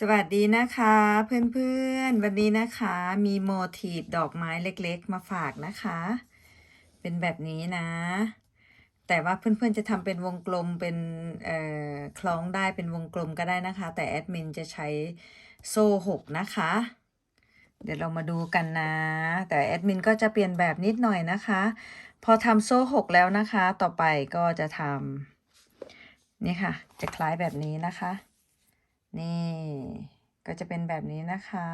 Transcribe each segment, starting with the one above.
สวัสดีนะคะเพื่อนๆ วันนี้นะคะมีโมทีฟดอกไม้เล็กๆ มาฝากนะคะ เป็นแบบนี้นะ แต่ว่าเพื่อนๆจะทำเป็นวงกลมเป็นเอ่อคล้องได้เป็นวงกลมก็ได้นะคะ แต่แอดมินจะใช้โซ่หกนะคะ เดี๋ยวเรามาดูกันนะ แต่แอดมินก็จะเปลี่ยนแบบนิดหน่อยนะคะ พอทำโซ่หกแล้วนะคะ ต่อไปก็จะทำนี่ค่ะ จะคล้ายแบบนี้นะคะ นี่ ก็จะเป็นแบบนี้นะคะ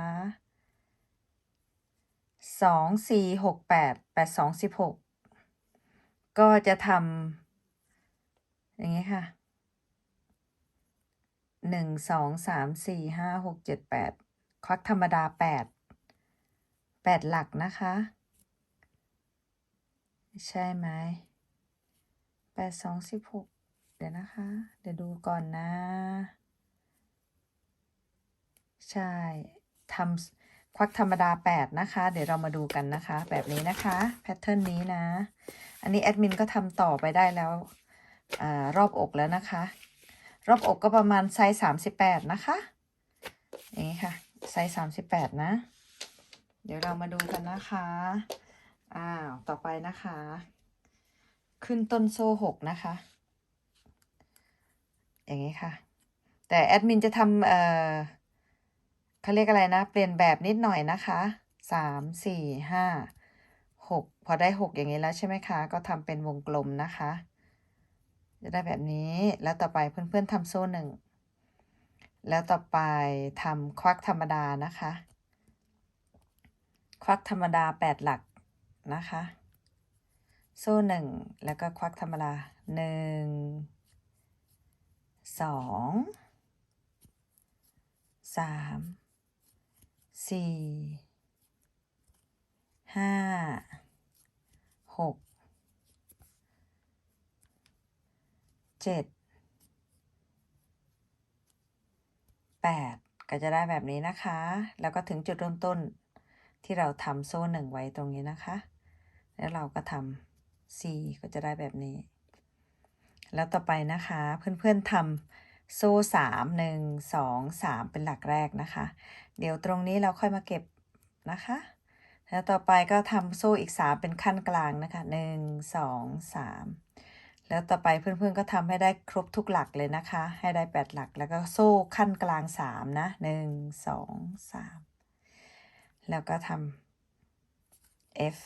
สองสี่หกแปดแปดสองสิบหกก็จะทำอย่างนี้ค่ะหนึ่งสองสามสี่ห้าหกเจ็ดแปดควักธรรมดาแปดแปดหลักนะคะ ใช่ไหมแปดสองสิบหกเดี๋ยวนะคะ เดี๋ยวดูก่อนนะ ใช่ทำควักธรรมดา 8 นะคะ เดี๋ยวเรามาดูกันนะคะ แบบนี้นะคะแพทเทิร์นนี้นะ อันนี้แอดมินก็ทำต่อไปได้แล้วอารอบอกแล้วนะคะ รอบอกก็ประมาณไซส์38 นะคะอย่างนี้ค่ะไซส์38 นะ เดี๋ยวเรามาดูกันนะคะอ้าวต่อไปนะคะ ขึ้นต้นโซ่6นะคะ อย่างนี้ค่ะ แต่แอดมินจะทำเอ่อ เขาเรียกอะไรนะ เปลี่ยนแบบนิดหน่อยนะคะสามสี่ห้าหกพอได้หกอย่างนี้แล้วใช่ไหมคะ ก็ทำเป็นวงกลมนะคะ จะได้แบบนี้แล้วต่อไปเพื่อนๆทำโซ่หนึ่งแล้วต่อไปทำควักธรรมดานะคะ ควักธรรมดาแปดหลักนะคะ โซ่หนึ่งแล้วก็ควักธรรมดาหนึ่งสองสาม สี่ห้าหกเจ็ดแปดก็จะได้แบบนี้นะคะ แล้วก็ถึงจุดเริ่มต้นที่เราทำโซ่หนึ่งไว้ตรงนี้นะคะ แล้วเราก็ทำ C ก็จะได้แบบนี้ แล้วต่อไปนะคะเพื่อนๆทำ โซ่สามหนึ่งสองสามเป็นหลักแรกนะคะ เดี๋ยวตรงนี้เราค่อยมาเก็บนะคะ แล้วต่อไปก็ทำโซ่อีกสามเป็นขั้นกลางนะคะหนึ่งสองสามแล้วต่อไปเพื่อนๆก็ทำให้ได้ครบทุกหลักเลยนะคะ ให้ได้แปดหลักแล้วก็โซ่ขั้นกลางสามนะหนึ่งสองสามแล้วก็ทำ F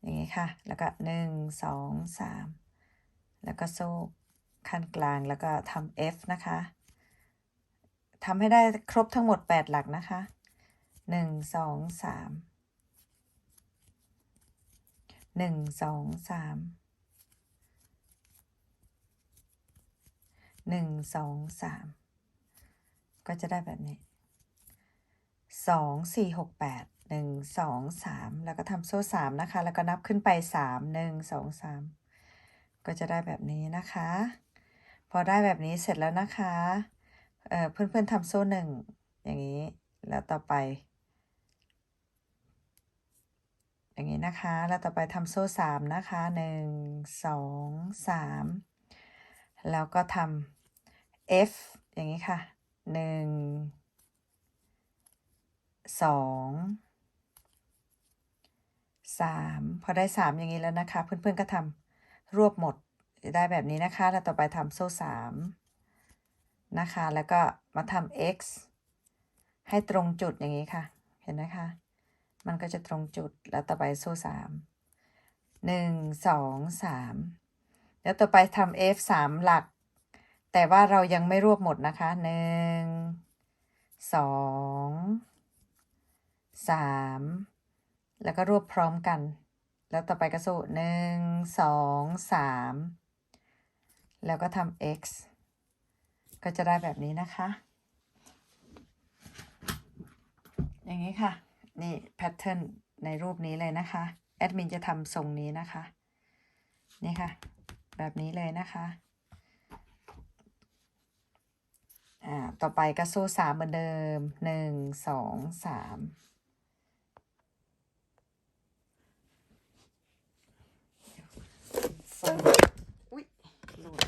อย่างนี้ค่ะ แล้วก็หนึ่งสองสามแล้วก็โซ่ ขั้นกลางแล้วก็ทำ F นะคะทำให้ได้ครบทั้งหมด 8 หลักนะคะหนึ่งสองสามหนึ่งสองสามหนึ่งสองสามก็จะได้แบบนี้สองสี่หกแปดหนึ่งสองสามแล้วก็ทำโซ่สามนะคะ แล้วก็นับขึ้นไปสามหนึ่งสองสามก็จะได้แบบนี้นะคะ พอได้แบบนี้เสร็จแล้วนะคะเออเพื่อนๆทำโซ่หนึ่งอย่างนี้ แล้วต่อไป อย่างนี้นะคะ แล้วต่อไปทำโซ่สามนะคะหนึ่งสองสามแล้วก็ทำ F อย่างนี้ค่ะหนึ่งสองสามพอได้สามอย่างนี้แล้วนะคะ เพื่อนๆก็ทำรวบหมด ได้แบบนี้นะคะ แล้วต่อไปทำโซ่สามนะคะ แล้วก็มาทำ x ให้ตรงจุดอย่างนี้ค่ะ เห็นไหมคะ มันก็จะตรงจุด แล้วต่อไปโซ่สามหนึ่งสองสามแล้วต่อไปทำ f สามหลัก แต่ว่าเรายังไม่รวบหมดนะคะหนึ่งสองสามแล้วก็รวบพร้อมกัน แล้วต่อไปก็โซ่หนึ่งสองสาม แล้วก็ทำ x ก็จะได้แบบนี้นะคะ อย่างนี้ค่ะ นี่แพทเทิร์นในรูปนี้เลยนะคะ แอดมินจะทำทรงนี้นะคะ นี่ค่ะ แบบนี้เลยนะคะอ่าต่อไปก็โซ่สามเหมือนเดิมหนึ่งสองสามทรงอุ้ยหล่น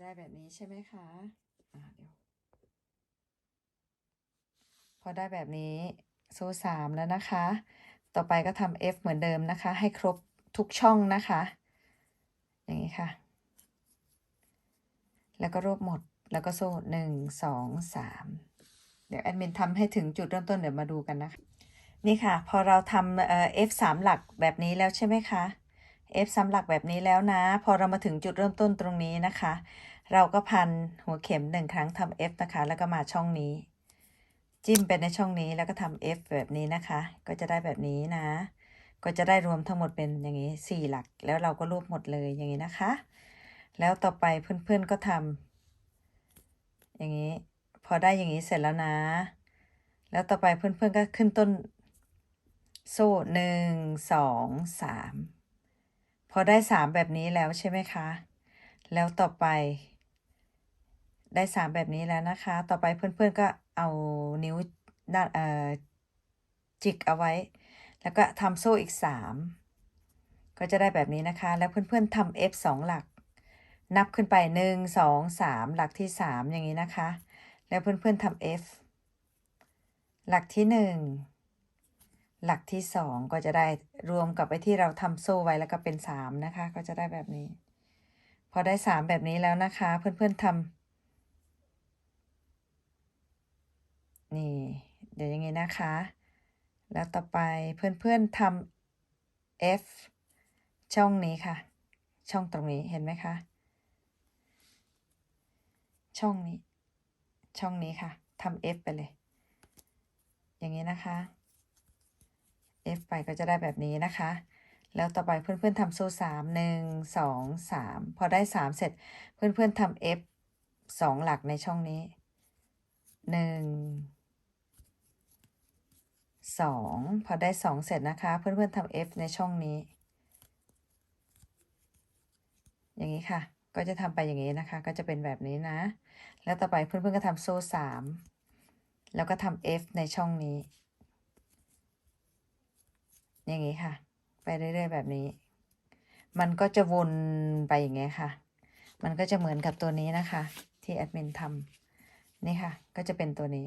ได้แบบนี้ใช่ไหมคะอ่าเดี๋ยวพอได้แบบนี้โซ่สามแล้วนะคะ ต่อไปก็ทำ F เหมือนเดิมนะคะ ให้ครบทุกช่องนะคะ อย่างนี้ค่ะ แล้วก็รวบหมดแล้วก็โซ่หนึ่งสองสามเดี๋ยวแอดมินทำให้ถึงจุดเริ่มต้นเดี๋ยวมาดูกันนะคะ นี่ค่ะ พอเราทำเอ่อ F สามหลักแบบนี้แล้วใช่ไหมคะ F สามหลักแบบนี้แล้วนะ พอเรามาถึงจุดเริ่มต้นตรงนี้นะคะ เราก็พันหัวเข็มหนึ่งครั้งทำ F นะคะ แล้วก็มาช่องนี้ จิ้มไปในช่องนี้แล้วก็ทำ F แบบนี้นะคะ ก็จะได้แบบนี้นะ ก็จะได้รวมทั้งหมดเป็นอย่างนี้สี่หลัก แล้วเราก็รวบหมดเลยอย่างนี้นะคะ แล้วต่อไปเพื่อนๆก็ทำอย่างนี้ พอได้อย่างนี้เสร็จแล้วนะ แล้วต่อไปเพื่อนๆก็ขึ้นต้นโซ่หนึ่งสองสามพอได้สามแบบนี้แล้วใช่ไหมคะ แล้วต่อไป ได้สามแบบนี้แล้วนะคะ ต่อไปเพื่อนๆก็เอานิ้วด้านเอ่อจิกเอาไว้ แล้วก็ทำโซ่อีกสามก็จะได้แบบนี้นะคะ แล้วเพื่อนๆทำ F สองหลัก นับขึ้นไปหนึ่งสองสามหลักที่สามอย่างนี้นะคะ แล้วเพื่อนๆทำ F หลักที่หนึ่งหลักที่สองก็จะได้รวมกับไอ้ที่เราทำโซ่ไว้แล้วก็เป็นสามนะคะ ก็จะได้แบบนี้ พอได้สามแบบนี้แล้วนะคะ เพื่อนๆทำ นี่ เดี๋ยวย่างนี้นะคะ แล้วต่อไปเพื่อนๆทำ F ช่องนี้ค่ะ ช่องตรงนี้เห็นไหมคะ ช่องนี้ ช่องนี้ค่ะทำ F ไปเลย อย่างนี้นะคะ F ไปก็จะได้แบบนี้นะคะ แล้วต่อไปเพื่อนๆทำโซ่สามหนึ่งสองสามพอได้สามเสร็จเพื่อนๆทำ F สองหลักในช่องนี้หนึ่ง สองพอได้สองเสร็จนะคะ เพื่อนๆทำ F ในช่องนี้ อย่างนี้ค่ะ ก็จะทำไปอย่างนี้นะคะ ก็จะเป็นแบบนี้นะ แล้วต่อไปเพื่อนๆก็ทำโซ่สามแล้วก็ทำ F ในช่องนี้ อย่างนี้ค่ะ ไปเรื่อยๆแบบนี้ มันก็จะวนไปอย่างเงี้ยค่ะ มันก็จะเหมือนกับตัวนี้นะคะ ที่แอดมินทำนี่ค่ะ ก็จะเป็นตัวนี้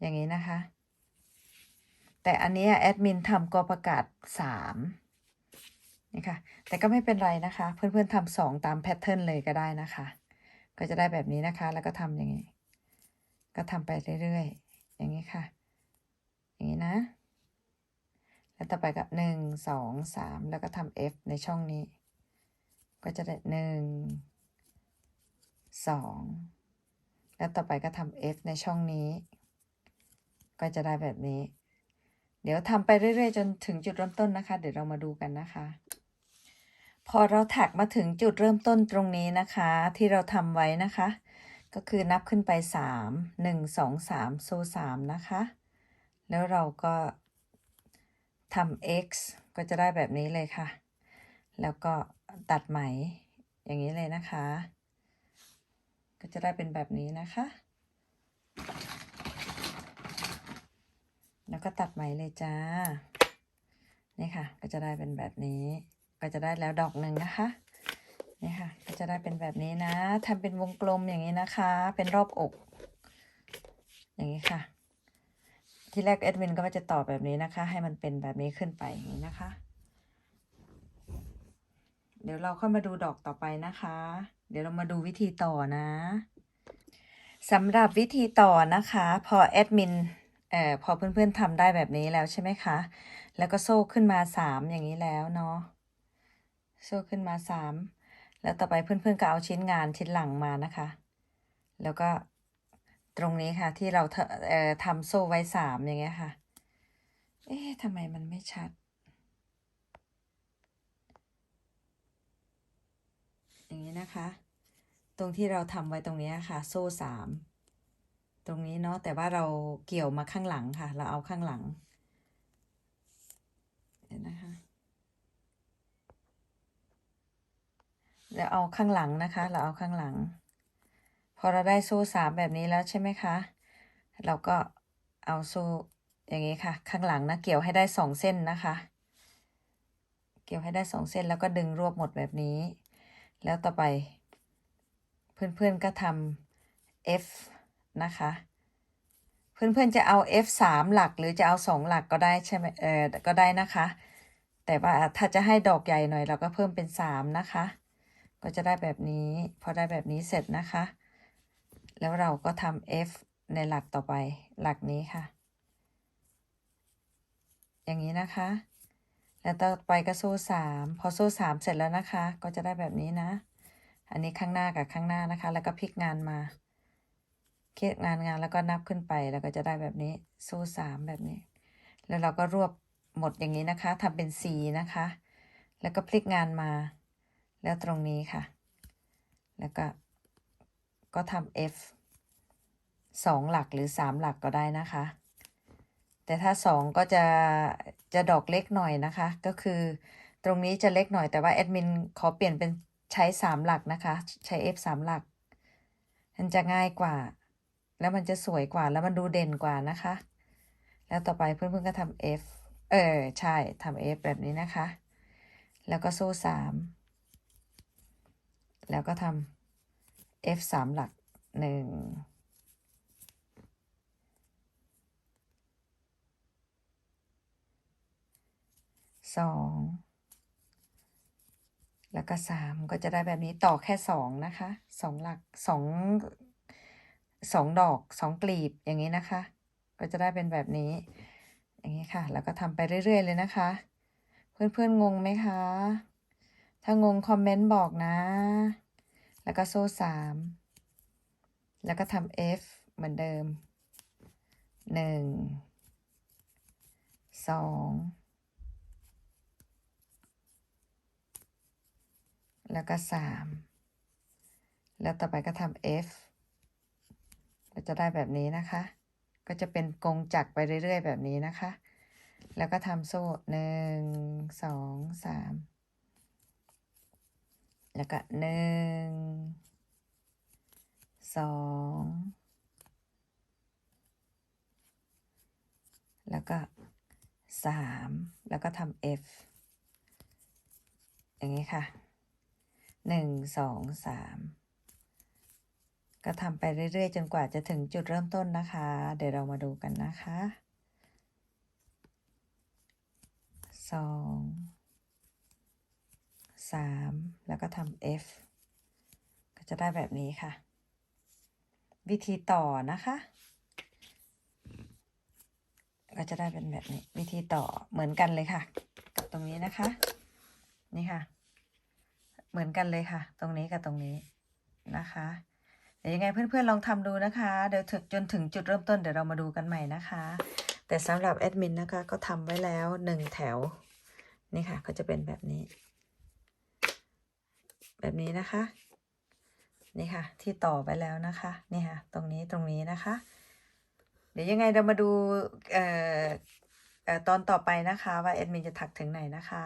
อย่างนี้นะคะ แต่อันนี้แอดมินทำกอประกาศสามนี่ค่ะแต่ก็ไม่เป็นไรนะคะ เพื่อนๆทำสองตามแพทเทิร์นเลยก็ได้นะคะ ก็จะได้แบบนี้นะคะ แล้วก็ทำอย่างนี้ ก็ทำไปเรื่อยๆ อย่างนี้ค่ะ อย่างนี้นะ แล้วต่อไปก็หนึ่งสองสามแล้วก็ทำ F ในช่องนี้ ก็จะได้หนึ่งสองแล้วต่อไปก็ทำ F ในช่องนี้ ก็จะได้แบบนี้ เดี๋ยวทำไปเรื่อยๆ จนถึงจุดเริ่มต้นนะคะ เดี๋ยวเรามาดูกันนะคะ พอเราถักมาถึงจุดเริ่มต้นตรงนี้นะคะ ที่เราทำไว้นะคะ ก็คือนับขึ้นไปสามหนึ่งสองสามโซ่สามนะคะ แล้วเราก็ทำ x ก็จะได้แบบนี้เลยค่ะ แล้วก็ตัดไหมอย่างนี้เลยนะคะ ก็จะได้เป็นแบบนี้นะคะ แล้วก็ตัดไหมเลยจ้า นี่ค่ะ ก็จะได้เป็นแบบนี้ ก็จะได้แล้วดอกหนึ่งนะคะ นี่ค่ะ ก็จะได้เป็นแบบนี้นะทำเป็นวงกลมอย่างนี้นะคะ เป็นรอบอก อย่างนี้ค่ะ ที่แรกแอดมินก็จะต่อแบบนี้นะคะ ให้มันเป็นแบบนี้ขึ้นไปอย่างนี้นะคะ เดี๋ยวเราค่อยมาดูดอกต่อไปนะคะ เดี๋ยวเรามาดูวิธีต่อนะสำหรับวิธีต่อนะคะ พอแอดมิน อ่อพอเพื่อนๆทำได้แบบนี้แล้วใช่ไหมคะ แล้วก็โซ่ขึ้นมาสามอย่างนี้แล้วเนาะ โซ่ขึ้นมาสามแล้วต่อไปเพื่อนๆก็เอาชิ้นงานชิ้นหลังมานะคะ แล้วก็ตรงนี้ค่ะที่เราเทเอ่อทำโซ่ไว้สามอย่างเงี้ยค่ะ เอ๊ะทำไมมันไม่ชัด อย่างนี้นะคะ ตรงที่เราทำไว้ตรงนี้ค่ะ โซ่สาม ตรงนี้เนาะแต่ว่าเราเกี่ยวมาข้างหลังค่ะ เราเอาข้างหลังเดี๋ยวนะคะเราเอาข้างหลังนะคะ เราเอาข้างหลัง พอเราได้โซ่สามแบบนี้แล้วใช่ไหมคะ เราก็เอาโซ่อย่างนี้ค่ะ ข้างหลังนะเกี่ยวให้ได้สองเส้นนะคะ เกี่ยวให้ได้สองเส้นแล้วก็ดึงรวบหมดแบบนี้ แล้วต่อไป เพื่อนๆก็ทำ F นะคะ เพื่อนๆจะเอา F สามหลักหรือจะเอาสองหลักก็ได้ใช่ไหมเออก็ได้นะคะ แต่ว่าถ้าจะให้ดอกใหญ่หน่อยเราก็เพิ่มเป็นสามนะคะ ก็จะได้แบบนี้พอได้แบบนี้เสร็จนะคะ แล้วเราก็ทำ F ในหลักต่อไปหลักนี้ค่ะ อย่างนี้นะคะ แล้วต่อไปก็โซ่สามพอโซ่สามเสร็จแล้วนะคะ ก็จะได้แบบนี้นะ อันนี้ข้างหน้ากับข้างหน้านะคะ แล้วก็พลิกงานมา เคลียงานงานแล้วก็นับขึ้นไปแล้วก็จะได้แบบนี้โซ่สามแบบนี้ แล้วเราก็รวบหมดอย่างนี้นะคะทำเป็น C นะคะ แล้วก็พลิกงานมา แล้วตรงนี้ค่ะ แล้วก็ก็ทำ F สองหลักหรือสามหลักก็ได้นะคะ แต่ถ้าสองก็จะจะดอกเล็กหน่อยนะคะ ก็คือตรงนี้จะเล็กหน่อยแต่ว่าแอดมินขอเปลี่ยนเป็นใช้สามหลักนะคะ ใช้ F สามหลักมันจะง่ายกว่า แล้วมันจะสวยกว่าแล้วมันดูเด่นกว่านะคะ แล้วต่อไปเพื่อนๆก็ทำ F เออ ใช่ทำ F แบบนี้นะคะ แล้วก็โซ่สามแล้วก็ทำ F สามหลักหนึ่งสองแล้วก็สามก็จะได้แบบนี้ต่อแค่สองนะคะสองหลักสอง สองดอกสองกลีบอย่างนี้นะคะ ก็จะได้เป็นแบบนี้ อย่างนี้ค่ะ แล้วก็ทำไปเรื่อย ๆ เลยนะคะ เพื่อนๆงงไหมคะ ถ้างงคอมเมนต์บอกนะ แล้วก็โซ่สามแล้วก็ทำ F เหมือนเดิมหนึ่งสองแล้วก็สามแล้วต่อไปก็ทำ F ก็จะได้แบบนี้นะคะ ก็จะเป็นกงจักรไปเรื่อยๆ แบบนี้นะคะ แล้วก็ทำโซ่หนึ่งสองสามแล้วก็หนึ่งสองแล้วก็สามแล้วก็ทำ F อย่างนี้ค่ะหนึ่งสองสาม ก็ทำไปเรื่อยๆ จนกว่าจะถึงจุดเริ่มต้นนะคะ เดี๋ยวเรามาดูกันนะคะสองสามแล้วก็ทำ F ก็จะได้แบบนี้ค่ะ วิธีต่อนะคะ ก็จะได้เป็นแบบนี้ วิธีต่อเหมือนกันเลยค่ะ กับตรงนี้นะคะ นี่ค่ะ เหมือนกันเลยค่ะ ตรงนี้กับตรงนี้นะคะ เดี๋ยวยังไงเพื่อนๆลองทำดูนะคะ เดี๋ยวจนถึงจุดเริ่มต้นเดี๋ยวเรามาดูกันใหม่นะคะ แต่สำหรับแอดมินนะคะก็ทำไว้แล้วหนึ่งแถว นี่ค่ะก็จะเป็นแบบนี้ แบบนี้นะคะ นี่ค่ะ ที่ต่อไปแล้วนะคะ นี่ค่ะ ตรงนี้ตรงนี้นะคะ เดี๋ยวยังไงเรามาดูออเอ่อตอนต่อไปนะคะว่าแอดมินจะถักถึงไหนนะคะ